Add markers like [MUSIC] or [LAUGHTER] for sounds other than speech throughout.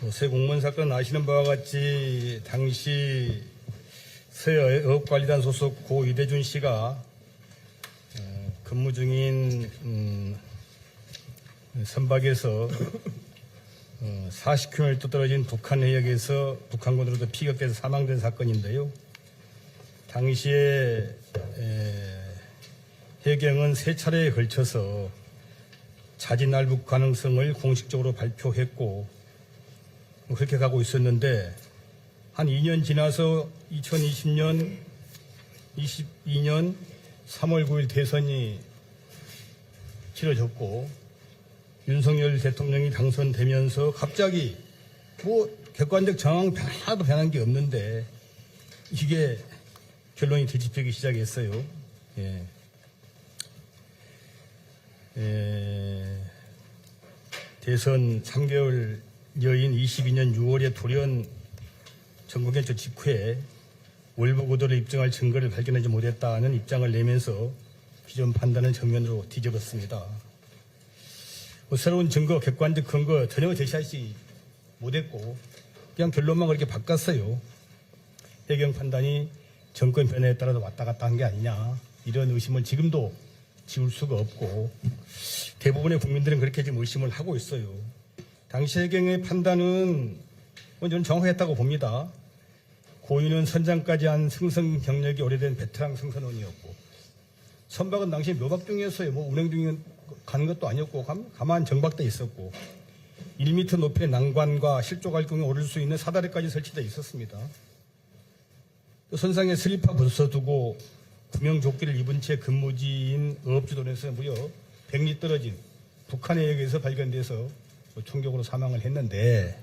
뭐새 공무원 사건 아시는 바와 같이 당시 서해어업관리단 소속 고 이대준 씨가 어, 근무 중인 음, 선박에서 어, 40km 떨어진 북한 해역에서 북한군으로부터 피격돼서 사망된 사건인데요. 당시에 에, 해경은 세 차례에 걸쳐서 자진 날북 가능성을 공식적으로 발표했고 뭐 그렇게 가고 있었는데 한 2년 지나서 2020년 22년 3월 9일 대선이 치러졌고 윤석열 대통령이 당선되면서 갑자기 뭐 객관적 정황 하나도 변한 게 없는데 이게 결론이 뒤집히기 시작했어요. 예. 예. 대선 3개월 여인 22년 6월에 돌연 전국연초 직후에 월북의도를 입증할 증거를 발견하지 못했다는 입장을 내면서 기존 판단을 정면으로 뒤집었습니다. 뭐 새로운 증거, 객관적 근거 전혀 제시하지 못했고 그냥 결론만 그렇게 바꿨어요. 해경 판단이 정권 변화에 따라서 왔다 갔다 한 게 아니냐 이런 의심을 지금도 지울 수가 없고 대부분의 국민들은 그렇게 지금 의심을 하고 있어요. 당시 해경의 판단은 뭐 저는 정확했다고 봅니다. 고인은 선장까지 한 승선 경력이 오래된 베테랑 승선원이었고 선박은 당시 묘박 중이었어요. 뭐 운행 중에 가는 것도 아니었고 감- 가만 정박돼 있었고 1m 높이의 난관과 실조 갈등에 오를 수 있는 사다리까지 설치되어 있었습니다. 또 선상에 슬리퍼 벗어두고 구명조끼를 입은 채 근무지인 어업주도에서 무려 100리 떨어진 북한 해역에서 발견돼서 뭐 총격으로 사망을 했는데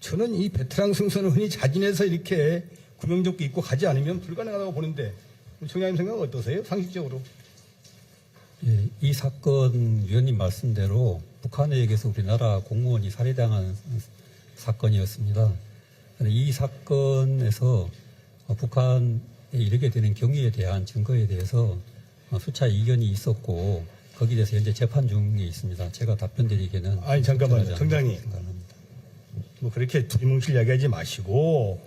저는 이 베테랑 승선원이 자진해서 이렇게 구명조끼 입고 가지 않으면 불가능하다고 보는데 청장님 생각은 어떠세요? 상식적으로. 예, 이 사건 위원님 말씀대로 북한에게서 우리나라 공무원이 살해당한 사건이었습니다. 이 사건에서 어, 북한에 이르게 되는 경위에 대한 증거에 대해서 어, 수차 이견이 있었고 거기 에 대해서 현재 재판 중에 있습니다. 제가 답변 드리기는 아니, 잠깐만요. 생각합니다. 뭐 그렇게 두리뭉실 이야기하지 마시고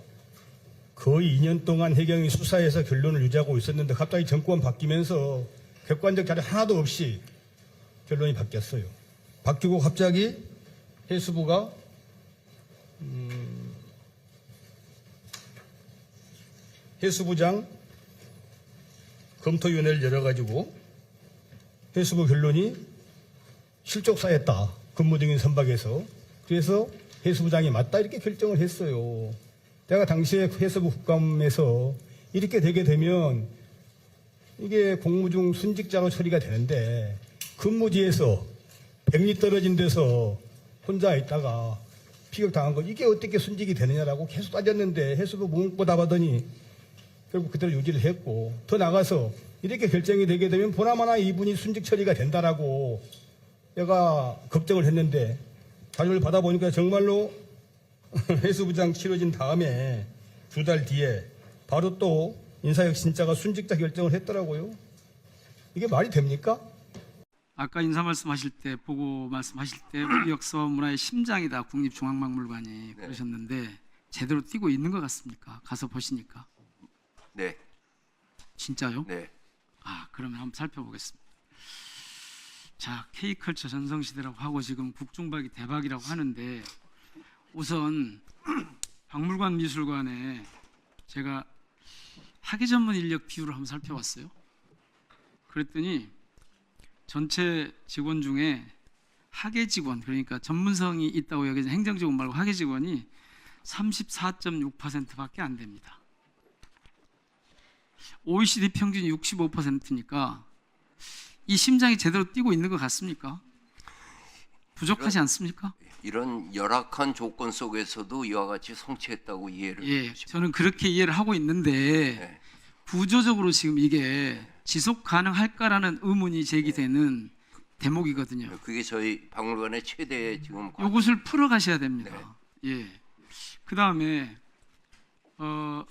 거의 2년 동안 해경이 수사해서 결론을 유지하고 있었는데 갑자기 정권 바뀌면서 객관적 자료 하나도 없이 결론이 바뀌었어요. 바뀌고 갑자기 해수부가 음, 해수부장 검토위원회를 열어가지고 해수부 결론이 실족사했다. 근무 중인 선박에서. 그래서 해수부장이 맞다 이렇게 결정을 했어요. 내가 당시에 해수부 국감에서 이렇게 되게 되면 이게 공무 중 순직자로 처리가 되는데 근무지에서 100리 떨어진 데서 혼자 있다가 피격당한 거 이게 어떻게 순직이 되느냐라고 계속 따졌는데 해수부 문고 답하더니 결국 그대로 유지를 했고 더 나가서 이렇게 결정이 되게 되면 보나마나 이분이 순직 처리가 된다라고 내가 걱정을 했는데 자료를 받아보니까 정말로 [LAUGHS] 해수부장 치러진 다음에 두 달 뒤에 바로 또 인사혁신자가 순직자 결정을 했더라고요. 이게 말이 됩니까? 아까 인사 말씀하실 때 보고 말씀하실 때 우리 역사와 문화의 심장이다 국립중앙박물관이 그러셨는데 제대로 뛰고 있는 것 같습니까? 가서 보시니까 네, 진짜요? 네. 아 그러면 한번 살펴보겠습니다. 자 K컬처 전성시대라고 하고 지금 국중박이 대박이라고 하는데 우선 박물관 미술관에 제가 학예 전문 인력 비율을 한번 살펴봤어요. 그랬더니 전체 직원 중에 학예 직원 그러니까 전문성이 있다고 여기서 행정 직원 말고 학예 직원이 34.6%밖에 안 됩니다. OECD 평균이 65%니까 이 심장이 제대로 뛰고 있는 것 같습니까? 부족하지 않습니까? 이런 열악한 조건 속에서도 이와 같이 성취했다고 이해를 예. 저는 그렇게 이해를 하고 있는데 네. 구조적으로 지금 이게 지속 가능할까라는 의문이 제기되는 대목이거든요. 그게 저희 박물관의 최대 지금 관- 요것을 풀어 가셔야 됩니다. 예. 그 다음에 어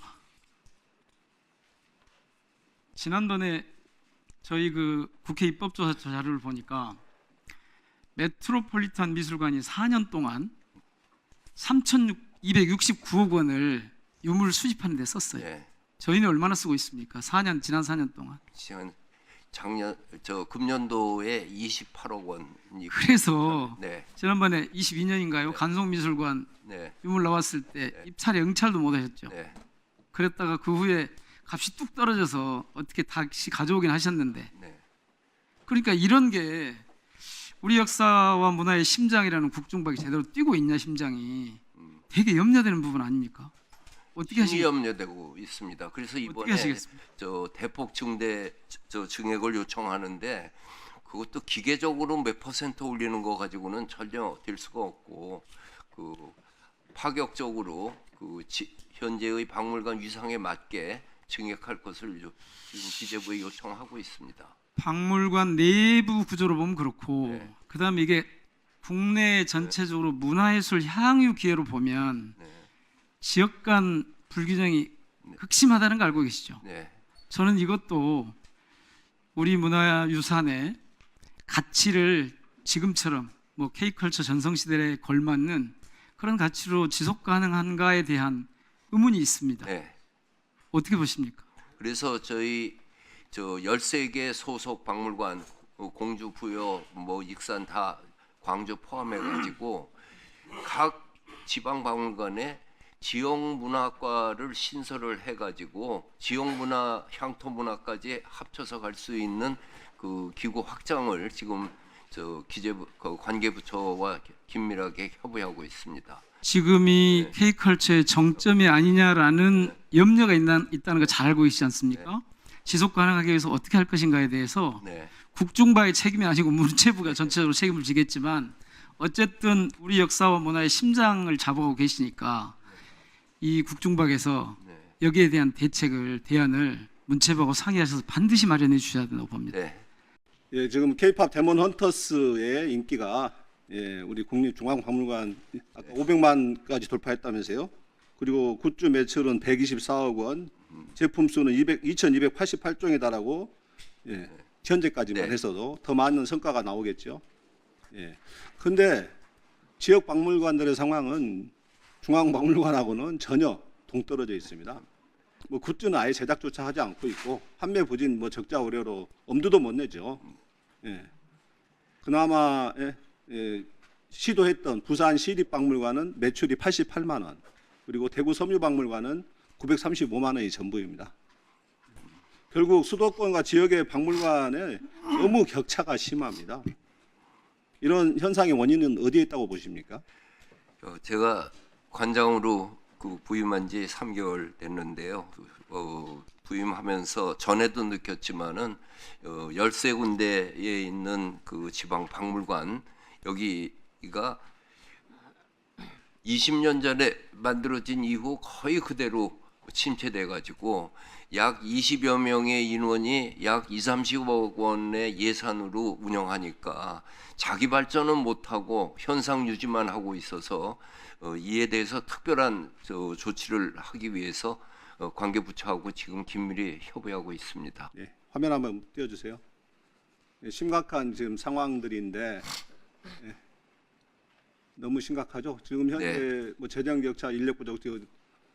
지난번에 저희 그 국회 입법조사 자료를 보니까 메트로폴리탄 미술관이 4년 동안 3,269억 원을 유물 수집하는 데 썼어요. 네. 저희는 얼마나 쓰고 있습니까? 4년 지난 4년 동안. 지금 작년 저 금년도에 28억 원이 그래서 네. 지난번에 22년인가요? 간송미술관 네. 유물 나왔을 때 입찰에 응찰도 못 하셨죠. 네. 그랬다가 그 후에 값이 뚝 떨어져서 어떻게 다시 가져오긴 하셨는데 네. 그러니까 이런 게 우리 역사와 문화의 심장이라는 국중박이 제대로 뛰고 있냐 심장이 되게 염려되는 부분 아닙니까? 어떻게 하시겠 염려되고 있습니다. 그래서 이번에? 저 대폭 증대 저 증액을 요청하는데 그것도 기계적으로 몇 퍼센트 올리는 거 가지고는 전혀 될 수가 없고 그 파격적으로 그 지- 현재의 박물관 위상에 맞게 증액할 것을 요- 지금 기재부에 요청하고 있습니다. 박물관 내부 구조로 보면 그렇고 네. 그다음에 이게 국내 전체적으로 문화예술 향유 기회로 보면 네. 지역 간 불균형이 극심하다는 거 알고 계시죠? 네. 저는 이것도 우리 문화유산의 가치를 지금처럼 뭐 K컬처 전성시대에 걸맞는 그런 가치로 지속 가능한가에 대한 의문이 있습니다. 네. 어떻게 보십니까? 그래서 저희 저 13개 소속 박물관 어, 공주 부여 뭐 익산 다 광주 포함해 가지고 각 지방 박물관에 지역 문화과를 신설을 해 가지고 지역 문화 향토 문화까지 합쳐서 갈 수 있는 그 기구 확장을 지금 저 기재부 그 관계부처와 긴밀하게 협의하고 있습니다. 지금이 네. K컬처의 정점이 아니냐라는 염려가 있나, 있다는 거잘 알고 계시지 않습니까? 지속 가능하기 위해서 어떻게 할 것인가에 대해서 네. 국중바의 책임이 아니고 문체부가 전체적으로 책임을 지겠지만 어쨌든 우리 역사와 문화의 심장을 잡아가고 계시니까 이 국중박에서 네. 여기에 대한 대책을 대안을 문체부하고 상의하셔서 반드시 마련해 주셔야 된다고 봅니다. 네. 예, 지금 K-팝 데몬 헌터스의 인기가 예, 우리 국립중앙박물관 아까 500만까지 돌파했다면서요. 그리고 굿즈 매출은 124억 원, 제품 수는 200, 2,288종에 달하고 예, 현재까지만 네. 해서도 더 많은 성과가 나오겠죠. 예. 근데 지역 박물관들의 상황은 중앙박물관하고는 전혀 동떨어져 있습니다. 뭐 굿즈는 아예 제작조차 하지 않고 있고 판매 부진 뭐 적자 우려로 엄두도 못 내죠. 예. 그나마 예, 예, 시도했던 부산 시립박물관은 매출이 88만 원, 그리고 대구 섬유박물관은 935만 원이 전부입니다. 결국 수도권과 지역의 박물관에 너무 격차가 심합니다. 이런 현상의 원인은 어디에 있다고 보십니까? 어, 제가 관장으로 그 부임한 지 3개월 됐는데요. 어, 부임하면서 전에도 느꼈지만은 어, 13군데에 있는 그 지방 박물관 여기가 20년 전에 만들어진 이후 거의 그대로 침체돼 가지고 약 20여 명의 인원이 약 2, 30억 원의 예산으로 운영하니까 자기 발전은 못 하고 현상 유지만 하고 있어서 어, 이에 대해서 특별한 저 조치를 하기 위해서 어, 관계부처하고 지금 긴밀히 협의하고 있습니다. 예, 화면 한번 띄워 주세요. 예, 심각한 지금 상황들인데 예, 너무 심각하죠. 지금 현재 뭐 재정 격차, 인력 부족,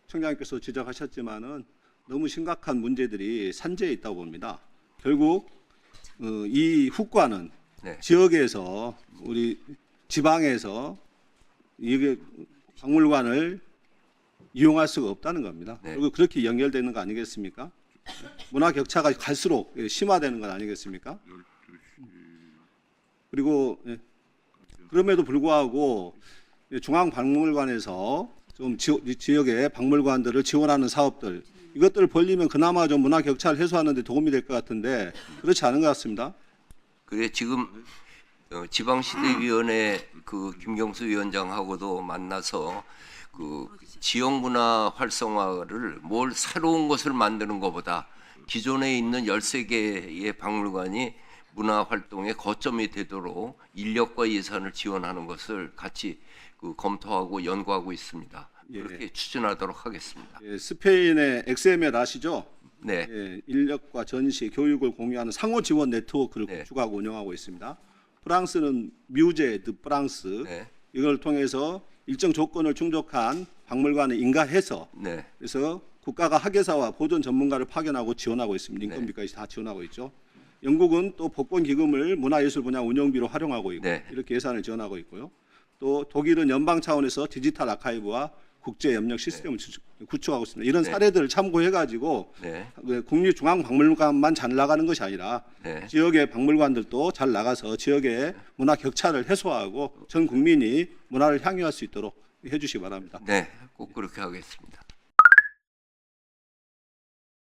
청장님께서 지적하셨지만은 너무 심각한 문제들이 산재해 있다고 봅니다. 결국 어, 이 후과는 네. 지역에서 우리 지방에서 이게 박물관을 이용할 수가 없다는 겁니다. 네. 그리고 그렇게 연결되는 거 아니겠습니까? 문화 격차가 갈수록 심화되는 건 아니겠습니까? 그리고 예, 그럼에도 불구하고 중앙박물관에서 좀 지, 지역의 박물관들을 지원하는 사업들 이것들을 벌리면 그나마 좀 문화 격차를 해소하는 데 도움이 될 것 같은데 그렇지 않은 것 같습니다. 그래 지금 어, 지방시대위원회 그 김경수 위원장하고도 만나서 그 지역 문화 활성화를 뭘 새로운 것을 만드는 것보다 기존에 있는 13개의 박물관이 문화 활동의 거점이 되도록 인력과 예산을 지원하는 것을 같이 그 검토하고 연구하고 있습니다. 예. 그렇게 추진하도록 하겠습니다. 예, 스페인의 XML 아시죠? 네. 예, 인력과 전시, 교육을 공유하는 상호 지원 네트워크를 네. 구축하고 운영하고 있습니다. 프랑스는 뮤제 드 프랑스 네. 이걸 통해서 일정 조건을 충족한 박물관을 인가해서 네. 그래서 국가가 학예사와 보존 전문가를 파견하고 지원하고 있습니다. 인건비까지 다 지원하고 있죠. 영국은 또 복권 기금을 문화예술 분야 운영비로 활용하고 있고 네. 이렇게 예산을 지원하고 있고요. 또 독일은 연방 차원에서 디지털 아카이브와 국제 협력 시스템을 주- 구축하고 있습니다. 이런 네. 사례들을 참고해 가지고 네. 국립중앙박물관만 잘 나가는 것이 아니라 네. 지역의 박물관들도 잘 나가서 지역의 문화 격차를 해소하고 전 국민이 문화를 향유할 수 있도록 해주시기 바랍니다. 네. 꼭 그렇게 하겠습니다.